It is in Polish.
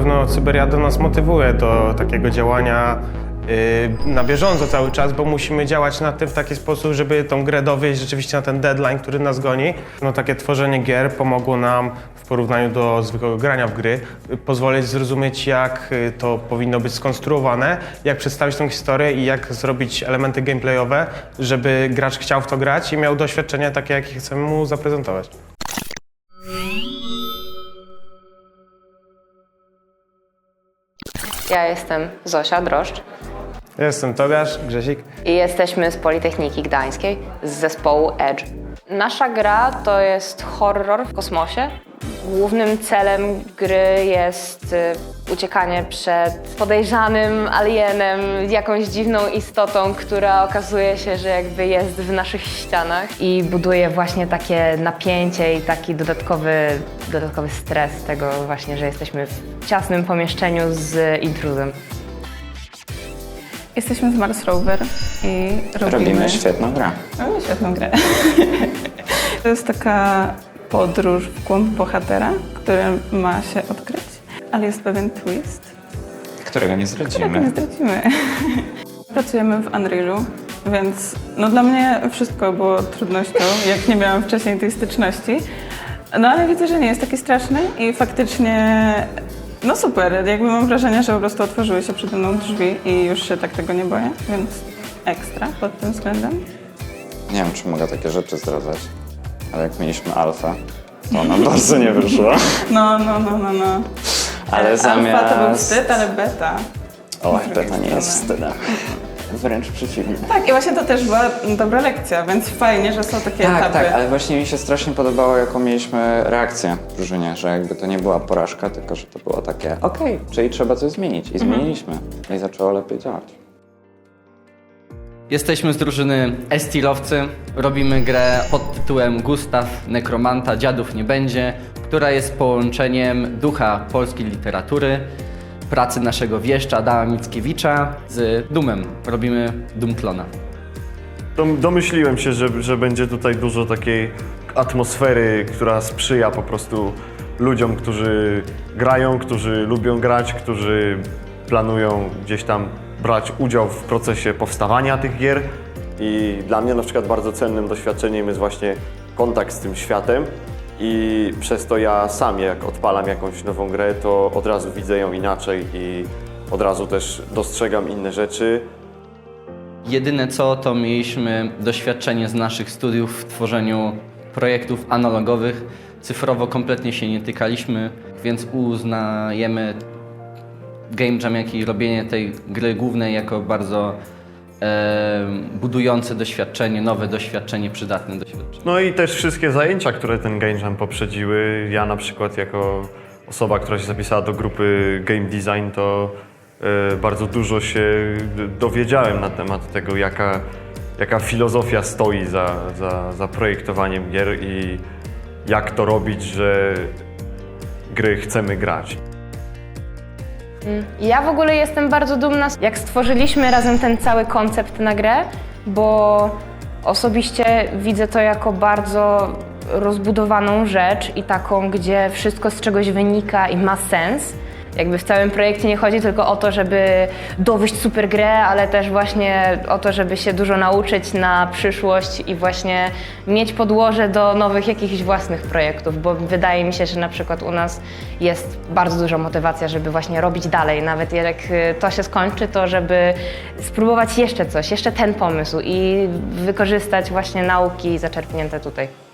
pewno Cyberiada nas motywuje do takiego działania yy, na bieżąco cały czas, bo musimy działać nad tym w taki sposób, żeby tą grę dowieść rzeczywiście na ten deadline, który nas goni. No takie tworzenie gier pomogło nam w porównaniu do zwykłego grania w gry y, pozwolić zrozumieć, jak y, to powinno być skonstruowane, jak przedstawić tą historię i jak zrobić elementy gameplayowe, żeby gracz chciał w to grać i miał doświadczenie takie, jakie chcemy mu zaprezentować. Ja jestem Zosia Droszcz Ja jestem Tobiasz, Grzesik. i jesteśmy z Politechniki Gdańskiej z zespołu Edge. Nasza gra to jest horror w kosmosie. Głównym celem gry jest y, uciekanie przed podejrzanym alienem, jakąś dziwną istotą, która okazuje się, że jakby jest w naszych ścianach i buduje właśnie takie napięcie i taki dodatkowy, dodatkowy stres tego właśnie, że jesteśmy w ciasnym pomieszczeniu z intruzem. Jesteśmy z Mars Rover i robimy, Robimy świetną grę. Robimy świetną grę. to jest taka podróż w głąb bohatera, który ma się odkryć, ale jest pewien twist, Którego nie którego nie zdradzimy. zdradzimy. Pracujemy w Unrealu, więc no dla mnie wszystko było trudnością, jak nie miałam wcześniej tej styczności. No ale widzę, że nie jest taki straszny i faktycznie no super, jakby mam wrażenie, że po prostu otworzyły się przede mną drzwi i już się tak tego nie boję, więc ekstra pod tym względem. Nie wiem, czy mogę takie rzeczy zdradzać, ale jak mieliśmy alfę, to nam bardzo nie wyszło. No, no, no, no, no. Ale Alfa to był zamiast... wstyd, ale beta. Oj, beta nie jest wstydem. Wręcz przeciwnie. Tak, i właśnie to też była dobra lekcja, więc fajnie, że są takie Tak, etapy. tak, ale właśnie mi się strasznie podobało, jaką mieliśmy reakcję w drużynie, że jakby to nie była porażka, tylko że to było takie, okej, czyli trzeba coś zmienić. I zmieniliśmy. I zaczęło lepiej działać. Jesteśmy z drużyny Estilowcy. Robimy grę pod tytułem Gustaw, Nekromanta, Dziadów nie będzie, która jest połączeniem ducha polskiej literatury, pracy naszego wieszcza Adama Mickiewicza z Dumem. Robimy Dumklona. Dom- Domyśliłem się, że, że będzie tutaj dużo takiej atmosfery, która sprzyja po prostu ludziom, którzy grają, którzy lubią grać, którzy planują gdzieś tam brać udział w procesie powstawania tych gier. I dla mnie na przykład bardzo cennym doświadczeniem jest właśnie kontakt z tym światem. I przez to ja sam, jak odpalam jakąś nową grę, to od razu widzę ją inaczej i od razu też dostrzegam inne rzeczy. Jedyne co, to mieliśmy doświadczenie z naszych studiów w tworzeniu projektów analogowych. Cyfrowo kompletnie się nie tykaliśmy, więc uznajemy game jam, jak i robienie tej gry głównej jako bardzo budujące doświadczenie, nowe doświadczenie, przydatne doświadczenie. No i też wszystkie zajęcia, które ten Game Jam poprzedziły. Ja na przykład jako osoba, która się zapisała do grupy Game Design, to e, bardzo dużo się dowiedziałem na temat tego, jaka, jaka filozofia stoi za, za, za projektowaniem gier i jak to robić, że gry chcemy grać. Ja w ogóle jestem bardzo dumna, jak stworzyliśmy razem ten cały koncept na grę, bo osobiście widzę to jako bardzo rozbudowaną rzecz i taką, gdzie wszystko z czegoś wynika i ma sens. Jakby w całym projekcie nie chodzi tylko o to, żeby dowieść super grę, ale też właśnie o to, żeby się dużo nauczyć na przyszłość i właśnie mieć podłoże do nowych jakichś własnych projektów, bo wydaje mi się, że na przykład u nas jest bardzo duża motywacja, żeby właśnie robić dalej, nawet jak y, to się skończy, to żeby spróbować jeszcze coś, jeszcze ten pomysł i wykorzystać właśnie nauki zaczerpnięte tutaj.